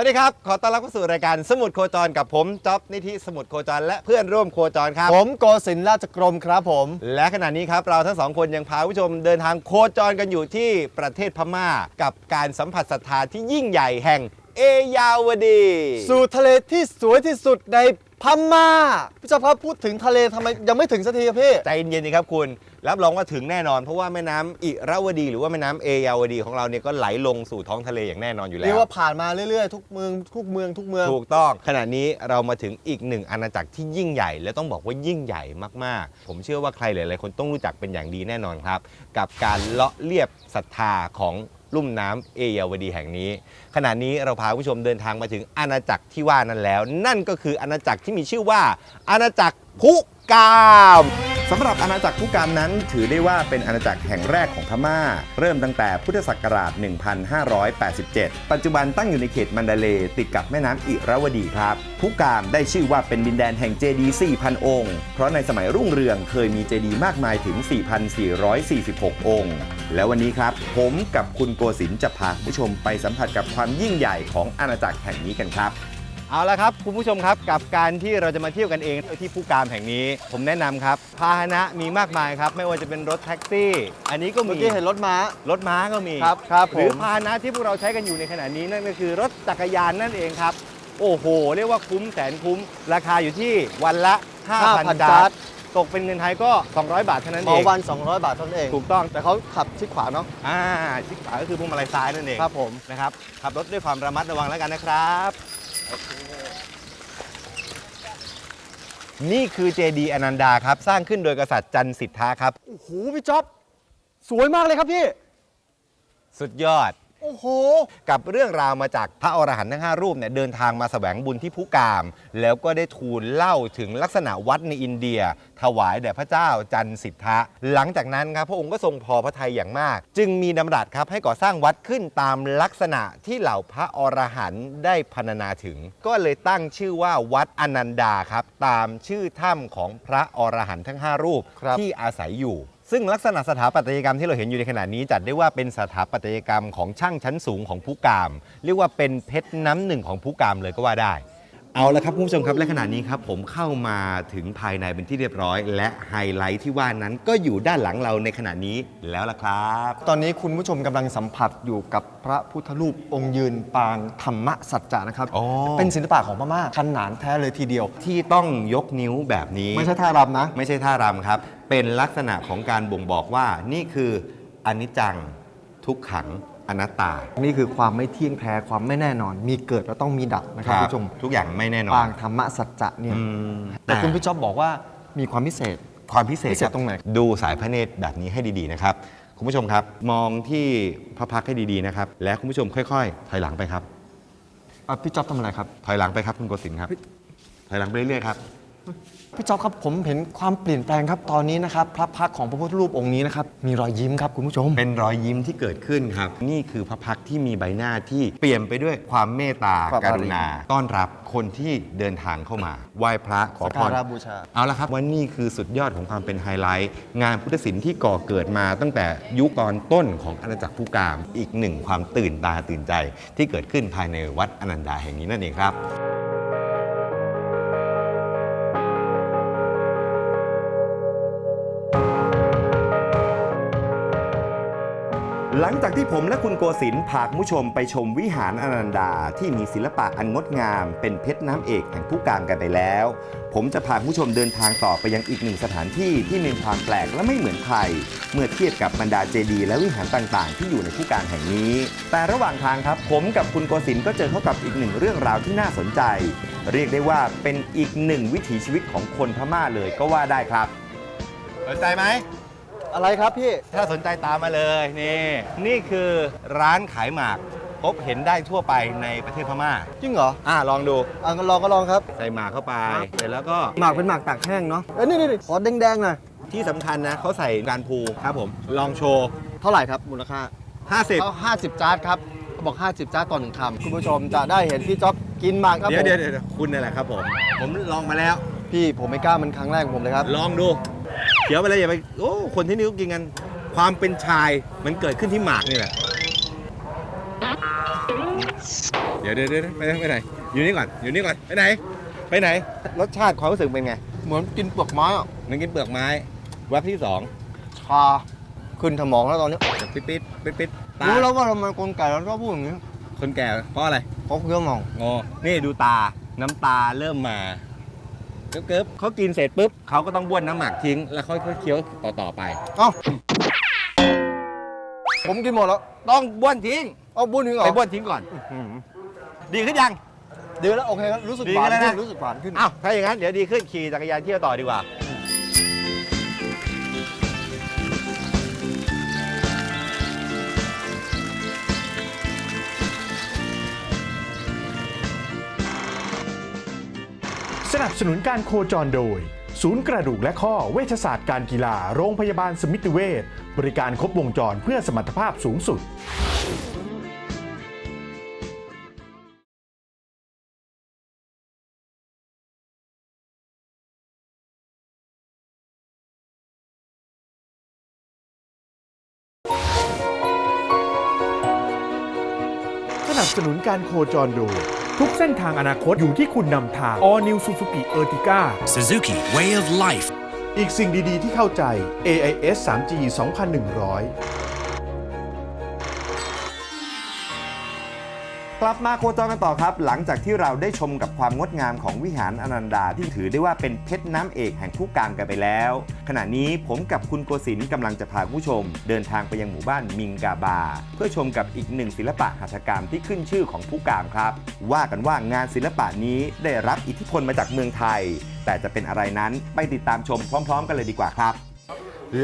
วัสดีครับ ขอต้อนรับเข้าสู่รายการสมุดโคจรกับผมจ๊อบนิธิสมุดโคจรและเพื่อนร่วมโคจรครับ ผมโกศินทร์ราชกรมครับผม และขณะนี้ครับเราทั้งสองคนยังพาผู้ชมเดินทางโคจรกันอยู่ที่ประเทศพม่า กับการสัมผัสศรัทธาที่ยิ่งใหญ่แห่งเอยาวดี สู่ทะเลที่สวยที่สุดใน พม่าพี่เจ้าครับพูดถึงทะเลทำไมยังไม่ถึงสักทีครับพี่ ใจเย็นๆนะครับคุณ รับรองว่าถึงแน่นอน เพราะว่าแม่น้ำอิระวดี หรือว่าแม่น้ำเอยาวดีของเราเนี่ยก็ไหลลงสู่ท้องทะเลอย่างแน่นอนอยู่แล้เรียกวว่าผ่านมาเรื่อยๆ ทุกเมืองทุกเมืองทุกเมือง ถูกต้องขณะนี้เรามาถึงอีกหนึ่งอาณาจักรที่ยิ่งใหญ่ และต้องบอกว่ายิ่งใหญ่มากๆ ผมเชื่อว่าใครหลายๆคนต้องรู้จักเป็นอย่างดีแน่นอนครับ กับการเลาะเลียบศรัทธาของ ลุ่มน้ำเอยาวดีแห่งนี้ ขณะนี้เราพาผู้ชมเดินทางมาถึงอาณาจักรที่ว่านั้นแล้ว นั่นก็คืออาณาจักรที่มีชื่อว่าอาณาจักรพุกาม สำหรับอาณาจักรพุกามนั้น ถือได้ว่าเป็นอาณาจักรแห่งแรกของพม่า เริ่มตั้งแต่พุทธศักราช 1587 ปัจจุบันตั้งอยู่ในเขตมันดาเลติดกับแม่น้ำอิระวดีครับพุกามได้ชื่อว่าเป็นดินแดนแห่งเจดีย์4,000 องค์ เพราะในสมัยรุ่งเรืองเคยมีเจดีย์มากมายถึง 4,446 องค์ แล้ววันนี้ครับ ผมกับคุณโกศินทร์จะพาผู้ชมไปสัมผัสกับความยิ่งใหญ่ของอาณาจักรแห่งนี้กันครับ เอาละครับคุณผู้ชมครับกับการที่เราจะมาเที่ยวกันเองที่ภูกามแห่งนี้ ผมแนะนำครับพาหนะมีมากมายครับ ไม่ว่าจะเป็นรถแท็กซี่ อันนี้ก็เมื่อมีกี้เห็นรถม้า รถม้าก็มีครับครับหรือผม พาหนะที่พวกเราใช้กันอยู่ในขณะนี้นั่นก็คือรถจักรยานนั่นเองครับ โอ้โห เรียกว่าคุ้มแสนคุ้ม ราคาอยู่ที่วันละ 5,000 5,000จาจาร์ร์ดดตกเป็นเงินไทยก็ 200 บาทเท่านั้นเหเอมางวัน 200 บาทเท่านั้นเอง ถูกต้องแต่เขาขับชิดขวาเนาะอ่าชิดขวาก็คือพวงมาลัยซ้ายนั่นเอง ครับผม นะครับขับรถด้วยความระมัดระวังแล้วกันนะครับ นี่คือเจดีย์อนันดาครับ สร้างขึ้นโดยกษัตริย์จันทร์สิทธาครับ โอ้โหพี่จ๊อบ สวยมากเลยครับพี่ สุดยอด โอ้โห กับเรื่องราวมาจากพระอรหันต์ทั้ง 5 รูปเนี่ยเดินทางมาแสวงบุญที่พุกาม แล้วก็ได้ทูลเล่าถึงลักษณะวัดในอินเดีย ถวายแด่พระเจ้าจันสิทธะ หลังจากนั้นครับพระองค์ก็ทรงพอพระทัยอย่างมาก จึงมีดำรัสครับให้ก่อสร้างวัดขึ้นตามลักษณะที่เหล่าพระอรหันต์ได้พรรณนาถึง ก็เลยตั้งชื่อว่าวัดอนันดาครับตามชื่อถ้ำของพระอรหันต์ทั้ง 5 รูปรที่อาศัยอยู่ ซึ่งลักษณะสถาปัตยกรรมที่เราเห็นอยู่ในขณะนี้ จัดได้ว่าเป็นสถาปัตยกรรมของช่างชั้นสูงของผู้กาม เรียกว่าเป็นเพชรน้ำหนึ่งของผู้กามเลยก็ว่าได้ เอาละครับคุณผู้ชมครับและขณะนี้ครับผมเข้ามาถึงภายในเป็นที่เรียบร้อย และไฮไลท์ที่ว่านั้นก็อยู่ด้านหลังเราในขณะนี้แล้วล่ะครับ ตอนนี้คุณผู้ชมกำลังสัมผัสอยู่กับพระพุทธรูปองค์ยืนปางธรรมสัจจะนะครับ อ๋อ เป็นศิลปะของพม่าขนานแท้เลยทีเดียว ที่ต้องยกนิ้วแบบนี้ ไม่ใช่ท่ารำนะ ไม่ใช่ท่ารำครับ เป็นลักษณะของการบ่งบอกว่านี่คืออนิจจังทุกขัง อนัตตา นี่คือความไม่เที่ยงแท้ความไม่แน่นอน มีเกิดแล้วต้องมีดับนะครับคุณผู้ชมทุกอย่างไม่แน่นอนปางธรรมสัจจะเนี่ยอืมแต่คุณพี่จ๊อบบอกว่ามีความพิเศษความพิเศษพิเศษตรงไหนดูสายพระเนตรแบบนี้ให้ดีๆนะครับคุณผู้ชมครับ มองที่พระพักตร์ให้ดีๆนะครับ และคุณผู้ชมค่อยๆ ถอยหลังไปครับอะพี่จ๊อบทำอะไรครับ ถอยหลังไปครับคุณโกศินทร์ครับ ถอยหลังไปเรื่อยๆครับ พี่จ๊อบครับผมเห็นความเปลี่ยนแปลงครับตอนนี้นะครับพระพักตร์ของพระพุทธรูปองค์นี้นะครับมีรอยยิ้มครับคุณผู้ชม เป็นรอยยิ้มที่เกิดขึ้นครับ นี่คือพระพักตร์ที่มีใบหน้าที่เปลี่ยนไปด้วยความเมตตาความกอารีรุณา ต้อนรับคนที่เดินทางเข้ามาไหว้พระขอสักพการรบูชา เอาละครับว่านี่คือสุดยอดของความเป็นไฮไลท์ งานพุทธศิลป์ที่ก่อเกิดมาตั้งแต่ยุคตอนต้นของอาณาจักรผู้กามอีกหนึ่งความตื่นตาตื่นใจ ที่เกิดขึ้นภายในวัดอนันดาแห่งนี้นั่นเองครับ หลังจากที่ผมและคุณโกศินพาคุณผู้ชมไปชมวิหารอนันดาที่มีศิลปะอันงดงาม เป็นเพชรน้ำเอกแห่งผู้กามกันไปแล้ว ผมจะพาคุณผู้ชมเดินทางต่อไปยังอีกหนึ่งสถานที่ที่มีความแปลกและไม่เหมือนใคร เมื่อเทียบกับบรรดาเจดีย์และวิหารต่างๆ ที่อยู่ในผู้กามแห่งนี้ แต่ระหว่างทางครับ ผมกับคุณโกศินก็เจอเข้ากับอีกหนึ่งเรื่องราวที่น่าสนใจ เรียกได้ว่าเป็นอีกหนึ่งวิถีชีวิตของคนพม่าเลยก็ว่าได้ครับสนใจไหม อะไรครับพี่ ถ้าสนใจตามมาเลยนี่นี่คือร้านขายหมาก พบเห็นได้ทั่วไปในประเทศพม่า จริงเหรออ่าลองดู อะก็ลองก็ลองครับ ใส่หมากเข้าไปเสร็จแล้วก็หมากเป็นหมากตากแห้งเนาะเอ้ยนี่นี่ขอแดงๆหน่อยที่สำคัญนะเขาใส่การพูครับผม ลองโชว์ เท่าไหร่ครับมูลค่า50 เอา50จานครับเขาบอก 50จานต่อหนึ่งคำคุณผู้ชมจะได้เห็นพี่จ๊อบกินหมากครับเดี๋ยวผมเดี๋ยวเดี๋ยวคุณนี่แหละครับผม ผมลองมาแล้ว พี่ผมไม่กล้ามันครั้งแรกของผมเลยครับ ลองดู เดี๋ยวไปเลยอย่าไปโอ้คนที่นี่ก็กินกัน ความเป็นชายมันเกิดขึ้นที่หมากนี่แหละ เดี๋ยวเดี๋ยวเดี๋ยวไปไหนไปไหน อยู่นี่ก่อน อยู่นี่ก่อน ไปไหน ไปไหน รสชาติความรู้สึกเป็นไง เหมือนกินเปลือกไม้อะเหมันกินเปลือกไม้แว็บที่สองชาขึ้นสมองแล้วตอนนี้ปิดปิดปิดปิดตารู้แล้วว่าทำไมคนแก่เราชอบพูดอย่างนี้คนแก่เพราะอะไรเพราะเครื่องมองงอนี่ดูตา น้ำตาเริ่มมา เกิบเกิบเขากินเสร็จปุ๊บเขาก็ต้องบ้วนน้ำหมักทิ้ง แล้วค่อยๆเคี้ยวต่อต่อไป เอ้าผมกินหมดแล้วต้องบ้วนทิ้งเอาบุญถึงเหรอไปบ้วนทิ้งก่อนอืมดีขึ้นยัง ดีแล้วโอเคครับรู้สึกดีหวานแล้วนะขึ้นรู้สึกหวานขึ้น อ้าวถ้าอย่างนั้นเดี๋ยวดีขึ้นขี่จักรยานเที่ยวต่อดีกว่า นับสนุนการโคจรโดย ศูนย์กระดูกและข้อเวชศาสตร์การกีฬา โรงพยาบาลสมิติเวชบริการครบวงจรเพื่อสมรรถภาพสูงสุดสนับสนุนการโคจรโดย ทุกเส้นทางอนาคตอยู่ที่คุณนำทาง All New Suzuki Ertiga Suzuki Way of Life อีกสิ่งดี ๆ ที่เข้าใจ AIS 3G 2100 กลับมาโคจรกันต่อครับ หลังจากที่เราได้ชมกับความงดงามของวิหารอนันดาที่ถือได้ว่าเป็นเพชรน้ำเอกแห่งผู้กามกันไปแล้ว ขณะนี้ผมกับคุณโกศินกำลังจะพาผู้ชม เดินทางไปยังหมู่บ้านมิงกาบา เพื่อชมกับอีกหนึ่งศิลปะหัตถกรรมที่ขึ้นชื่อของผู้กามครับ ว่ากันว่างานศิลปะนี้ได้รับอิทธิพลมาจากเมืองไทย แต่จะเป็นอะไรนั้นไปติดตามชมพร้อม ๆ กันเลยดีกว่าครับ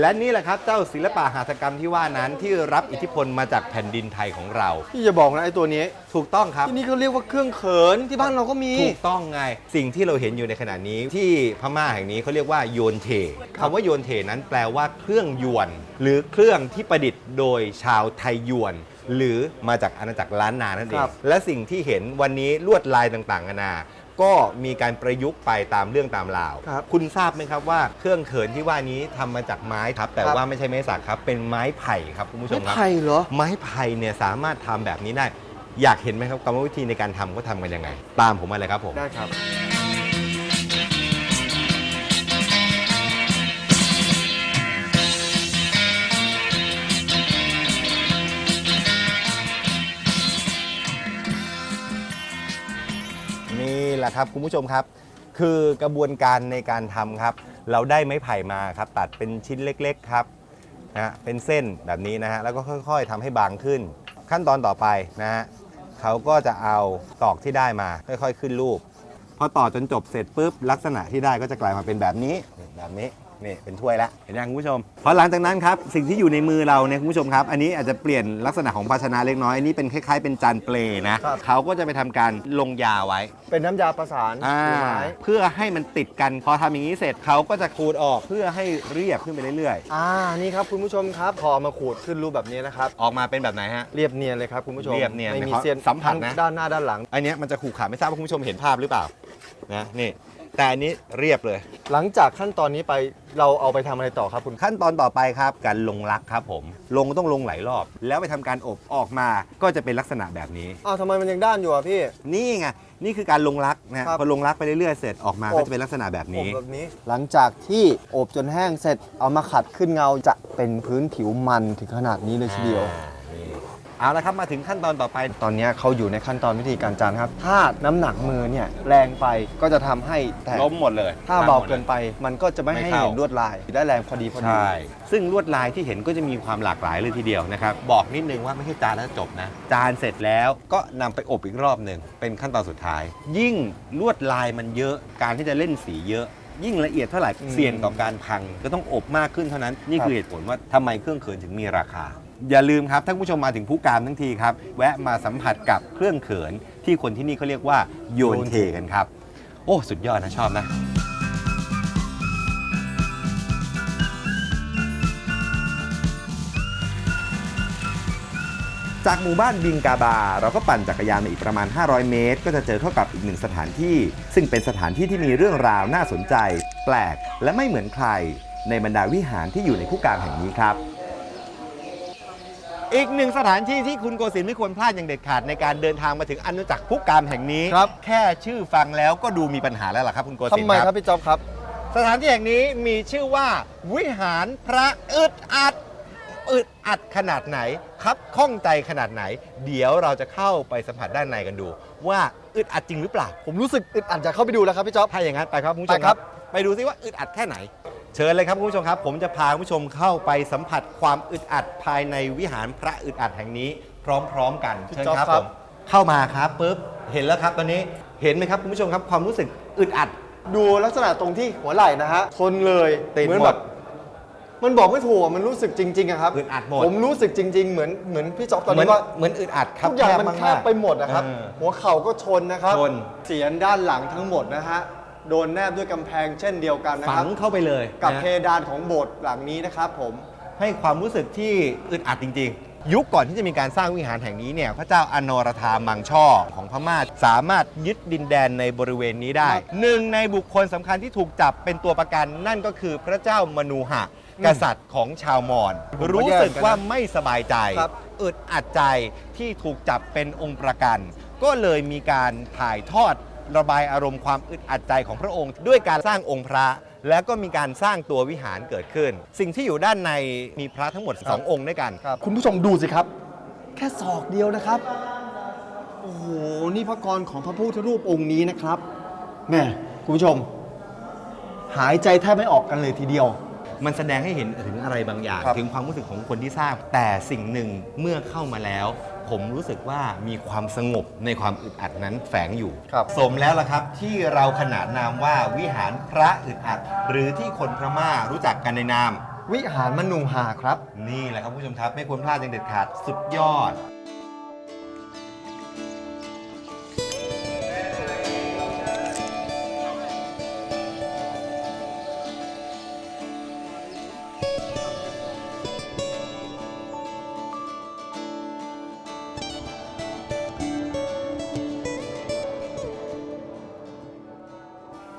และนี่แหละครับเจ้าศิลปะหัตถกรรมที่ว่านั้นที่รับอิทธิพลมาจากแผ่นดินไทยของเรา พี่จะบอกนะไอ้ตัวนี้ถูกต้องครับ ที่นี่เขาเรียกว่าเครื่องเขินที่บ้านเราก็มี ถูกต้องไง สิ่งที่เราเห็นอยู่ในขณะนี้ที่พม่าแห่งนี้เขาเรียกว่าโยนเทคำว่าโยนเทนั้นแปลว่าเครื่องยวน หรือเครื่องที่ประดิษฐ์โดยชาวไทยยวน หรือมาจากอาณาจักรล้านนานั่นเอครังบและสิ่งที่เห็นวันนี้ลวดลายต่างๆนานา ก็มีการประยุกต์ไปตามเรื่องตามราวครับคุณทราบไหมครับว่าเครื่องเขินที่ว่านี้ทำมาจากไม้ครับ แต่ครับ ว่าไม่ใช่ไม้สักครับ เป็นไม้ไผ่ครับคุณผู้ชไม่มครับ ไผ่เหรอ ไม้ไผ่เนี่ยสามารถทำแบบนี้ได้ อยากเห็นไหมครับกรรมวิธีในการทำเขาทำกันยังไง ตามผมมาเลยครับผม ได้ครับ แหละครับคุณผู้ชมครับ คือกระบวนการในการทำครับ เราได้ไม้ไผ่มาครับ ตัดเป็นชิ้นเล็กๆครับนะฮะเป็นเส้นแบบนี้นะฮะแล้วก็ค่อยๆทำให้บางขึ้น ขั้นตอนต่อไปนะฮะเขาก็จะเอาตอกที่ได้มา ค่อยๆ ขึ้นรูปพอต่อจนจบเสร็จปุ๊บลักษณะที่ได้ก็จะกลายมาเป็นแบบนี้แบบนี้ นี่เป็นถ้วยแล้วเห็นยังคุณผู้ชมพอหลังจากนั้นครับสิ่งที่อยู่ในมือเราเนี่ยคุณผู้ชมครับ อันนี้อาจจะเปลี่ยนลักษณะของภาชนะเล็กน้อยอันนี้เป็นคล้ายๆเป็นจานเปลนะครับเขาก็จะไปทำการลงยาไว้ เป็นน้ำยาประสานอ่าคือไม้เพื่อให้มันติดกันพอทำอย่างนี้เสร็จเขาก็จะขูดออกเพื่อให้เรียบขึ้นไปเรื่อยอ่านี่ครับคุณผู้ชมครับพอมาขูดขึ้นรูปแบบนี้นะครับ ๆ ออกมาเป็นแบบไหนฮะ เรียบเนียนเลยครับคุณผู้ชมเรียบเนียนไม่มีขอเสี้ยนสัมผัสนะ ทั้งด้านหน้าด้านหลัง อันเนี้ยมันจะขูดขาดไม่ทราบว่าคุณผู้ชมเห็นภาพหรือเปล่านะนี่ แต่อันนี้เรียบเลย หลังจากขั้นตอนนี้ไปเราเอาไปทำอะไรต่อครับคุณ ขั้นตอนต่อไปครับการลงรักครับผม ลงต้องลงหลายรอบ แล้วไปทำการอบออกมาก็จะเป็นลักษณะแบบนี้ อ้าวทำไมมันยังด้านอยู่อะพี่ นี่ไงนี่คือการลงรักนะครับ พอลงรักไปเรื่อยๆเสร็จออกมาอบก็จะเป็นลักษณะแบบนี้อบแบบนี้ หลังจากที่อบจนแห้งเสร็จเอามาขัดขึ้นเงาจะเป็นพื้นผิวมันถึงขนาดนี้เลยทีเดียว อ่านี่ เอาละครับมาถึงขั้นตอนต่อไป ตอนนี้เขาอยู่ในขั้นตอนวิธีการจานครับ ถ้าน้ำหนักมือเนี่ยแรงไปก็จะทำให้แตกล้มหมดเลยถ้าเบาเกินไป มันก็จะไม่ไม่ให้เข้า เห็นลวดลายได้แรงพอดีพอดี ใช่ ซึ่งลวดลายที่เห็นก็จะมีความหลากหลายเลยทีเดียวนะครับ บอกนิดนึงว่าไม่ใช่จานแล้วจบนะ จานเสร็จแล้วก็นำไปอบอีกรอบหนึ่งเป็นขั้นตอนสุดท้าย ยิ่งลวดลายมันเยอะ การที่จะเล่นสีเยอะ ยิ่งละเอียดเท่าไหร่อืมเสี่ยงต่อการพัง ก็ต้องอบมากขึ้นเท่านั้น นี่ครับ คือเหตุผลว่าทำไมเครื่องเขินถึงมีราคา อย่าลืมครับท่านผู้ชมมาถึงผู้การทั้งทีครับ แวะมาสัมผัสกับเครื่องเขินที่คนที่นี่เขาเรียกว่าโยนเทกันครับ โอ้สุดยอดนะชอบนะ จากหมู่บ้านบิงกาบา เราก็ปั่นจักรยานมาอีกประมาณ 500 เมตร ก็จะเจอเข้ากับอีกหนึ่งสถานที่ ซึ่งเป็นสถานที่ที่มีเรื่องราวน่าสนใจ แปลกและไม่เหมือนใคร ในบรรดาวิหารที่อยู่ในผู้การแห่งนี้ครับ อีกหนึ่งสถานที่ที่คุณโกศินทร์ไม่ควรพลาดอย่างเด็ดขาดในการเดินทางมาถึงอนุจักรผู้การแห่งนี้ครับ แค่ชื่อฟังแล้วก็ดูมีปัญหาแล้วล่ะครับคุณโกศินททำร์ไมคครัรับบพี่จ๊อบครับ สถานที่แห่งนี้มีชื่อว่าวิหารพระอึดอัด อึดอัดขนาดไหนครับข้องใจขนาดไหน เดี๋ยวเราจะเข้าไปสัมผัสด้านในกันดู ว่าอึดอัดจริงหรือเปล่าผมรู้สึกอึดอัดจะเข้าไปดูแล้วครับพี่จ๊อบ ถ้าอย่างนั้นไปครับคุณผู้ชมไปครับ ไปดูซิว่าอึดอัดแค่ไหน เชิญเลยครับคุณผู้ชมครับ ผมจะพาคุณผู้ชมเข้าไปสัมผัสความอึดอัดภายในวิหารพระอึดอัดแห่งนี้ พร้อมๆกันเชิญครับผมเข้ามาครับปุ๊บเห็นแล้วครับตอนนี้เห็นไหมครับคุณผู้ชมครับความรู้สึกอึดอัด ดูลักษณะตรงที่หัวไหล่นะฮะทนเลยติดเหมือนหมแบดบมันบอกไม่ถูกอะมันรู้สึกจริงๆอะครับอึดอัดหมด ผมรู้สึกจริง ๆ เหมือนเหมือนพี่จ๊อบตอนเหมือนนี้ว่า เหมือนอึดอัดครับทุกอย่างมันกแคบไปหมดนะครับ เออ หัวเข่าก็ชนนะครับ ชน เสียนด้านหลังทั้งหมดนะฮะ โดนแนบด้วยกำแพงเช่นเดียวกันนะฝัครับงเข้าไปเลยกับนะเพดานของโบสถ์หลังนี้นะครับผม ให้ความรู้สึกที่อึดอัดจริง ๆ ยุคก่อนที่จะมีการสร้างวิหารแห่งนี้เนี่ยพระเจ้าอนรธามังช่อของพม่าสามารถยึดดินแดนในบริเวณนี้ได้ครับหนึ่งในบุคคลสำคัญที่ถูกจับเป็นตัวประกันนั่นก็คือพระเจ้ามนูหะอืมกษัตริย์ของชาวมอญผมก็รู้สึกแย่เหมือนกันนะว่าไม่สบายใจ ครับ อึดอัดใจที่ถูกจับเป็นองค์ประกัน ก็เลยมีการถ่ายทอด ระบายอารมณ์ความอึดอัดใจของพระองค์ ด้วยการสร้างองค์พระ แล้วก็มีการสร้างตัววิหารเกิดขึ้น สิ่งที่อยู่ด้านในมีพระทั้งหมด 2 องค์ด้วยกันครับคุณผู้ชมดูสิครับ แค่ศอกเดียวนะครับ โอ้โห นี่พระกรของพระพุทธรูปองค์นี้นะครับแม่คุณผู้ชม หายใจแทบไม่ออกกันเลยทีเดียว มันแสดงให้เห็นถึงอะไรบางอย่าง ครับ ถึงความรู้สึกของคนที่สร้างแต่สิ่งหนึ่งเมื่อเข้ามาแล้ว ผมรู้สึกว่ามีความสงบในความอึดอัดนั้นแฝงอยู่ ครับ สมแล้วล่ะครับที่เราขนานนามว่าวิหารพระอึดอัด หรือที่คนพม่ารู้จักกันในนาม วิหารมนูหาครับ นี่แหละครับคุณผู้ชมครับ ไม่ควรพลาดอย่างเด็ดขาดสุดยอด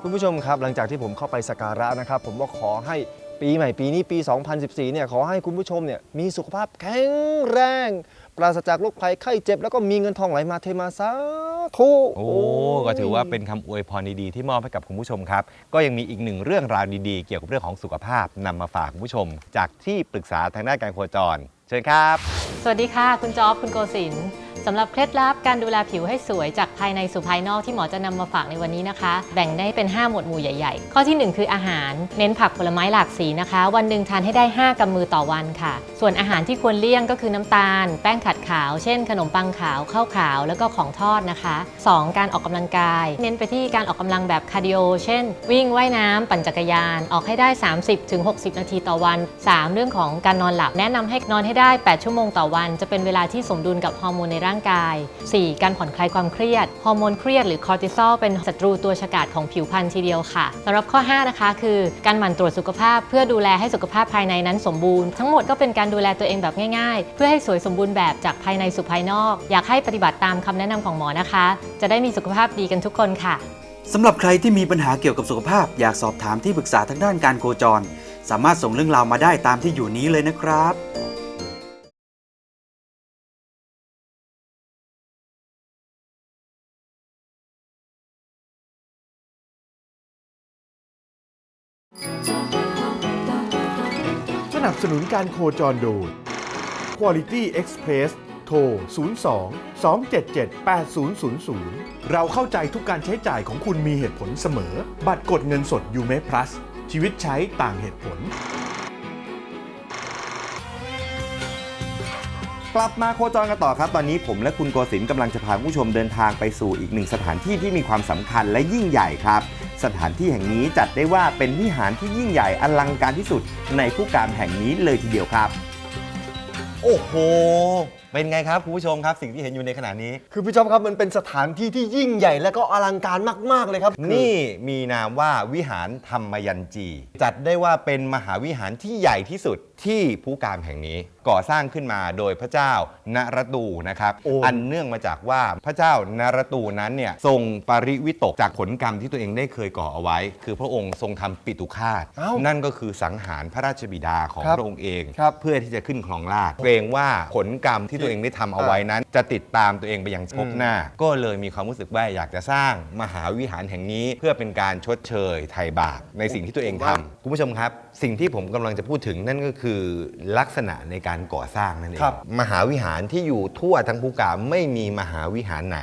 คุณผู้ชมครับหลังจากที่ผมเข้าไปสักการะนะครับ ผมก็ขอให้ปีใหม่ปีนี้ปี 2014 เนี่ยขอให้คุณผู้ชมเนี่ยมีสุขภาพแข็งแรง ปราศจากโรคภัยไข้เจ็บ แล้วก็มีเงินทองไหลมาเทมาสาธุโอ้ก็ถือว่าเป็นคำอวยพรดีๆที่มอบให้กับคุณผู้ชมครับ ก็ยังมีอีกหนึ่งเรื่องราวดีๆ เกี่ยวกับเรื่องของสุขภาพนำมาฝากคุณผู้ชม จากที่ปรึกษาทางด้านการโคจร เชิญครับ สวัสดีค่ะ คุณจ๊อบคุณโกศินทร์ สำหรับเคล็ดลับการดูแลผิวให้สวยจากภายในสู่ภายนอกที่หมอจะนำมาฝากในวันนี้นะคะ แบ่งได้เป็น 5 หมวดหมู่ใหญ่ ๆ ข้อทีหนึ่1 คืออาหาร เน้นผักผลไม้หลากสีนะคะ วันหนึ่งทานให้ได้ 5กำมือต่อวันค่ะ ส่วนอาหารที่ควรเลี่ยงก็คือน้ำตาล แป้งขัดขาว เช่น ขนมปังขาวข้าวขาว แล้วก็ของทอดนะคะ 2 การออกกำลังกาย เน้นไปที่การออกกำลังแบบคาร์ดิโอเช่น วิ่งว่ายน้ำปั่นจักรยาน ออกให้ได้ 30-60 นาทีต่อวัน 3 เรื่องของการนอนหลับแนะนำให้นอนให้ได้ 8 ชั่วโมงต่อวัน จะเป็นเวลาที่สมดุลกับฮอร์โมนในร่างกาย 4. การผ่อนคลายความเครียด ฮอร์โมนเครียดหรือคอร์ติซอลเป็นศัตรูตัวฉกาจของผิวพรรณทีเดียวค่ะสำหรับข้อ 5 นะคะ คือการหมั่นตรวจสุขภาพ เพื่อดูแลให้สุขภาพภายในนั้นสมบูรณ์ ทั้งหมดก็เป็นการดูแลตัวเองแบบง่ายๆ เพื่อให้สวยสมบูรณ์แบบจากภายในสู่ภายนอก อยากให้ปฏิบัติตามคำแนะนำของหมอนะคะ จะได้มีสุขภาพดีกันทุกคนค่ะสำหรับใครที่มีปัญหาเกี่ยวกับสุขภาพ อยากสอบถามที่ปรึกษาทางด้านการโคจร สามารถส่งเรื่องราวมาได้ตามที่อยู่นี้เลยนะครับ สนุนการโคจรโดย Quality Express โทร 02 277 8000 เราเข้าใจทุกการใช้จ่ายของคุณมีเหตุผลเสมอ บัตรกดเงินสดยูเม Plus ชีวิตใช้ต่างเหตุผล กลับมาโคจรกันต่อครับ ตอนนี้ผมและคุณโกศินกำลังจะพาผู้ชมเดินทางไปสู่อีกหนึ่งสถานที่ที่มีความสำคัญและยิ่งใหญ่ครับ สถานที่แห่งนี้จัดได้ว่าเป็นวิหารที่ยิ่งใหญ่อลังการที่สุดในผู้การแห่งนี้เลยทีเดียวครับ โอ้โห เป็นไงครับคุณผู้ชมครับสิ่งที่เห็นอยู่ในขณะนี้ คือพี่จ๊อบครับมันเป็นสถานที่ที่ยิ่งใหญ่และก็อลังการมาก ๆ เลยครับนี่มีนามว่าวิหารธรรมยันจี จัดได้ว่าเป็นมหาวิหารที่ใหญ่ที่สุดที่ภูกามแห่งนี้ก่อสร้างขึ้นมาโดยพระเจ้านรตูนะครับโอ้อันเนื่องมาจากว่าพระเจ้านรตูนั้นเนี่ยทรงปริวิตกจากผลกรรมที่ตัวเองได้เคยก่อเอาไว้ คือพระองค์ทรงทำปิตุคาตเอ้านั่นก็คือสังหารพระราชบิดาของครับพระองค์เองครับเพื่อที่จะขึ้นครองราชย์เกรงว่าผลกรรมที่ตัวเองได้ทำเอาไว้นั้น จะติดตามตัวเองไปยังภพหน้า ก็เลยมีความรู้สึกว่าอยากจะสร้างมหาวิหารแห่งนี้เพื่อเป็นการชดเชยไถ่บาปในสิ่งที่ตัวเองทำคุณผู้ชมครับ สิ่งที่ผมกำลังจะพูดถึงนั่นก็คือลักษณะในการก่อสร้างนั่นเองครับ มหาวิหารที่อยู่ทั่วทั้งภูกามไม่มีมหาวิหารไหน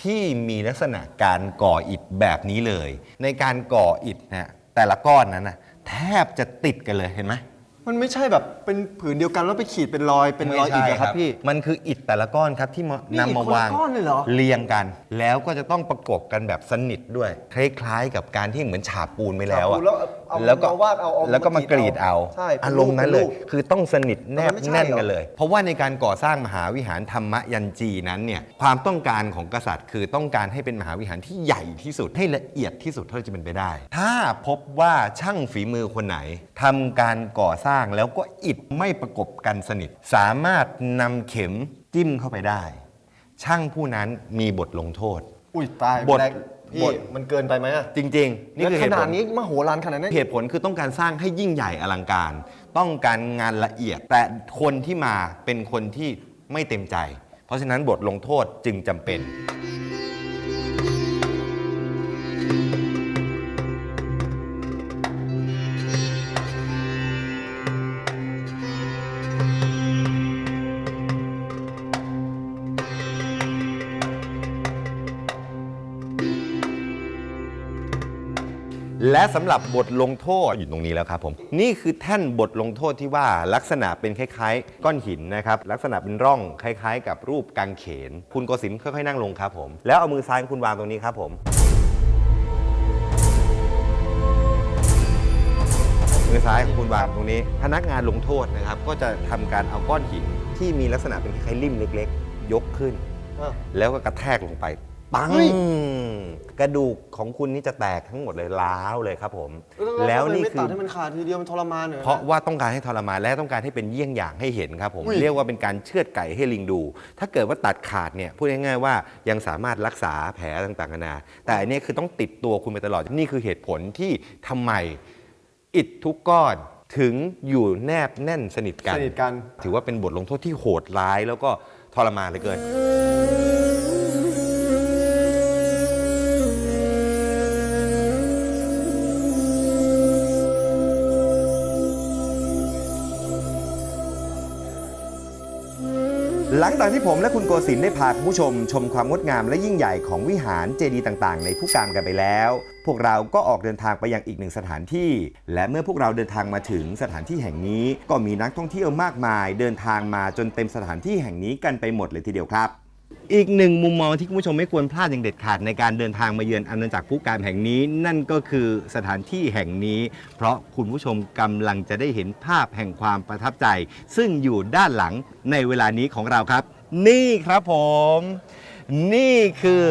ที่มีลักษณะการก่ออิฐแบบนี้เลย ในการก่ออิฐนะแต่ละก้อนนั้นนะแทบจะติดกันเลยเห็นไหม มันไม่ใช่แบบเป็นผืนเดียวกันแล้วไปขีดเป็นรอยเป็นรอยอีกไม่เหรใช่อครับพี่ มันคืออิฐแต่ละก้อนครับที่มานี่อิฐนำมาคนละวางก้อนเลยเหรอเรียงกัน แล้วก็จะต้องประกบกันแบบสนิทด้วย คล้ายๆกับการที่เหมือนฉาบปูนไปแล้วอะฉาบปูนแล้วเอาแล้วก็มาวาดเอาเอาแล้วก็มากรีดเอาใช่เป็นอารมณ์นั้นเลยรูปคือต้องสนิทแนบแต่มันไม่ใช่แน่นเหรอกันเลย เพราะว่าในการก่อสร้างมหาวิหารธรรมยันจีนั้นเนี่ยความต้องการของกษัตริย์ คือต้องการให้เป็นมหาวิหารที่ใหญ่ที่สุดให้ละเอียดที่สุดเท่าที่จะเป็นไปได้ ถ้าพบว่าช่างฝีมือคนไหนทำการก่อสร้างแล้วก็อิฐไม่ประกบกันสนิท สามารถนำเข็มจิ้มเข้าไปได้ ช่างผู้นั้นมีบทลงโทษ อุ้ยตายบท แรกพี่บทมันเกินไปไหมอะจริง ๆ นี่คือขเหตุผนาดล นี้มโหฬารขนาดนั้นเหตุผลคือต้องการสร้างให้ยิ่งใหญ่อลังการ ต้องการงานละเอียด แต่คนที่มาเป็นคนที่ไม่เต็มใจ เพราะฉะนั้นบทลงโทษจึงจำเป็น สำหรับบทลงโทษอยู่ตรงนี้แล้วครับผม นี่คือแท่นบทลงโทษที่ว่าลักษณะเป็นคล้ายๆ ก้อนหินนะครับลักษณะเป็นร่องคล้ายๆ กับรูปกางเขน คุณโกศินค่อยๆนั่งลงครับผมแล้วเอามือซ้ายของคุณวางตรงนี้ครับผมมือซ้ายของคุณวางตรงนี้ พนักงานลงโทษนะครับ ก็จะทำการเอาก้อนหินที่มีลักษณะเป็นคล้ายๆริ่มเล็กๆ ยกขึ้น แล้วก็กระแทกลงไป ปังเฮ้ยกระดูกของคุณนี่จะแตกทั้งหมดเลยล้าวเลยครับผม แล้แล้ววนี่นี่คืคืออให้มันขาดทีเดียวมันทรมานเหรอเพราะว่าต้องการให้ทรมานและต้องการให้เป็นเยี่ยงอย่างให้เห็นครับผมอุ้ยเรียกว่าเป็นการเชือดไก่ให้ลิงดู ถ้าเกิดว่าตัดขาดเนี่ยพูดง่ายๆว่ายังสามารถรักษาแผลต่างๆนานาแต่อันนี้คือต้องติดตัวคุณไปตลอดนี่คือเหตุผลที่ทำไมอิฐทุกก้อนถึงอยู่แนบแน่นสนิทกันสนิทกัน ถือว่าเป็นบทลงโทษที่โหดร้ายแล้วก็ทรมานเหลือเกิน หลังจากที่ผมและคุณโกศินได้พาคุณผู้ชม ชมความงดงามและยิ่งใหญ่ของวิหารเจดีย์ต่างๆ ในผู้กามกันไปแล้ว พวกเราก็ออกเดินทางไปยังอีกหนึ่งสถานที่ และเมื่อพวกเราเดินทางมาถึงสถานที่แห่งนี้ ก็มีนักท่องเที่ยวมากมาย เดินทางมาจนเต็มสถานที่แห่งนี้กันไปหมดเลยทีเดียวครับ อีกหนึ่งมุมมองที่คุณผู้ชมไม่ควรพลาดอย่างเด็ดขาดในการเดินทางมาเยือนอาณาจักรผู้การแห่งนี้ นั่นก็คือสถานที่แห่งนี้ เพราะคุณผู้ชมกำลังจะได้เห็นภาพแห่งความประทับใจ ซึ่งอยู่ด้านหลังในเวลานี้ของเราครับ นี่ครับผม นี่คือ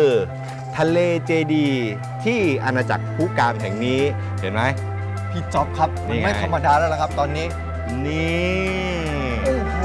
ทะเลเจดีย์ที่อาณาจักรผู้การแห่งนี้เห็นไหม พี่จ๊อบครับนี่มันไง ไม่ธรรมดาแล้วล่ะครับตอนนี้ นี่ โอ้โห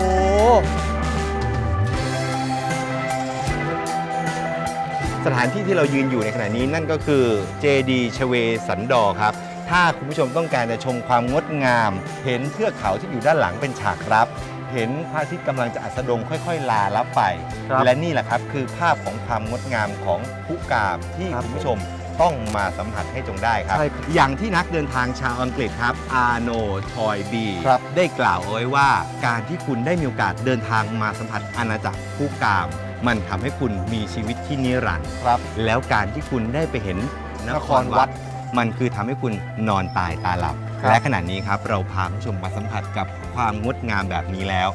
สถานที่ที่เรายืนอยู่ในขณะนี้นั่นก็คือเจดีชเวสันดอร์ครับ ถ้าคุณผู้ชมต้องการจะชมความงดงาม เห็นเทือกเขาที่อยู่ด้านหลังเป็นฉากรับ เห็นพระอาทิตย์กำลังจะอัสดงค่อย ๆ ลาลับไป ครับ และนี่แหละครับคือภาพของความงดงามของภูกามที่ครับ คุณผู้ชมต้องมาสัมผัสให้จงได้ครับ ใช่ครับ อย่างที่นักเดินทางชาวอังกฤษครับอาโนทอยบีครับ ได้กล่าวเอาไว้ว่าการที่คุณได้มีโอกาสเดินทางมาสัมผัสอาณาจักรภูกาม มันทำให้คุณมีชีวิตที่นิรันดร์ ครับ แล้วการที่คุณได้ไปเห็นนนคครรวัวัดดมันคือทำให้คุณนอนตายตาหลับ ครับ และขณะนี้ครับเราพาคุณผู้ชมมาสัมผัสกับความงดงามแบบนี้แล้ว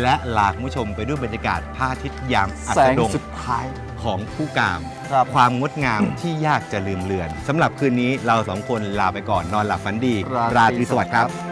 และลาคุณผู้ชมไปด้วยบรรยากาศพระอาทิตย์ยามอัแสสงดงสุดท้ายของผู้กาม ครับ ความงดงามที่ยากจะลืมเลือนสำหรับคืนนี้เราสองคนลาไปก่อนนอนหลับฝันดี ราตรีราตรีสวัสดิ์ครับสวัสดิ์